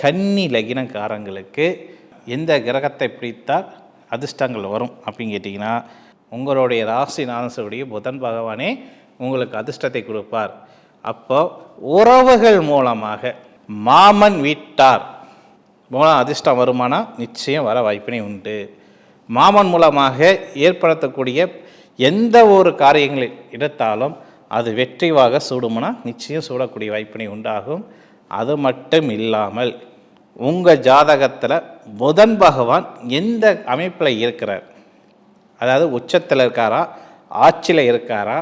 கன்னி லகினக்காரங்களுக்கு எந்த கிரகத்தை பிடித்தால் அதிர்ஷ்டங்கள் வரும் அப்படின்னு கேட்டிங்கன்னா உங்களுடைய ராசி நாதனுடைய புதன் பகவானே உங்களுக்கு அதிர்ஷ்டத்தை கொடுப்பார். அப்போ உறவுகள் மூலமாக மாமன் வீட்டார் மூலம் அதிர்ஷ்டம் வருமானா? நிச்சயம் வர வாய்ப்பினை உண்டு. மாமன் மூலமாக ஏற்படுத்தக்கூடிய எந்த ஒரு காரியங்களை எடுத்தாலும் அது வெற்றிவாக சூடுமுனா? நிச்சயம் சூடக்கூடிய வாய்ப்பினை உண்டாகும். அது மட்டும் இல்லாமல் உங்கள் ஜாதகத்தில் புதன் பகவான் எந்த அமைப்பில் இருக்கிறார்? அதாவது உச்சத்தில் இருக்காரா? ஆட்சியில் இருக்காரா?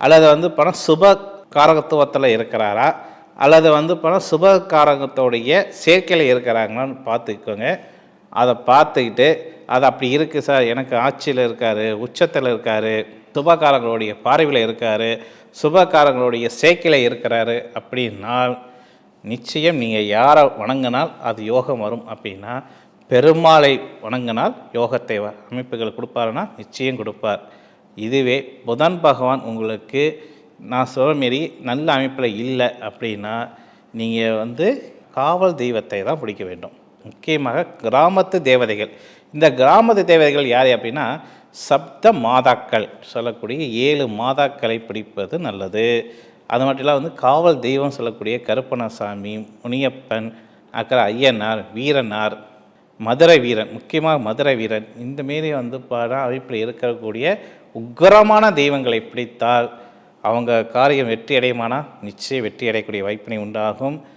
அல்லது வந்து பணம் சுப காரகத்துவத்தில் இருக்கிறாரா? அல்லது வந்து பணம் சுப காரகத்தோடைய சேர்க்கையில் இருக்கிறாங்களான்னு பார்த்துக்கோங்க. அதை பார்த்துக்கிட்டு அது அப்படி இருக்குது சார் எனக்கு ஆட்சியில் இருக்கார் உச்சத்தில் இருக்கார் சுபகாரங்களுடைய பார்வையில் இருக்கார் சுபகாரங்களுடைய சேர்க்கையில் இருக்கிறாரு அப்படின்னா நிச்சயம் நீங்கள் யாரை வணங்கினால் அது யோகம் வரும் அப்படின்னா பெருமாளை வணங்கினால் யோகத்தை வ- அமைப்புகள் கொடுப்பாருன்னா நிச்சயம் கொடுப்பார். இதுவே புதன் பகவான் உங்களுக்கு நான் சொல்கிற மாரி நல்ல அமைப்பில் இல்லை அப்படின்னா நீங்கள் வந்து காவல் தெய்வத்தை தான் பிடிக்க வேண்டும். முக்கியமாக கிராமத்து தேவதைகள். இந்த கிராமத்து தேவதைகள் யார் அப்படின்னா சப்த மாதாக்கள் சொல்லக்கூடிய ஏழு மாதாக்களை பிடிப்பது நல்லது. அது மட்டும் இல்லாமல் வந்து காவல் தெய்வம் சொல்லக்கூடிய கருப்பணசாமி முனியப்பன் அக்கறை ஐயனார் வீரனார் மதுரை வீரன் முக்கியமாக மதுரை வீரன் இந்த மாரி வந்து பாடம் அமைப்பில் இருக்கக்கூடிய உக்கிரமான தெய்வங்களை பிடித்தால் அவங்க காரியம் வெற்றி அடையுமானா? நிச்சயம் வெற்றி அடையக்கூடிய வாய்ப்பினை உண்டாகும்.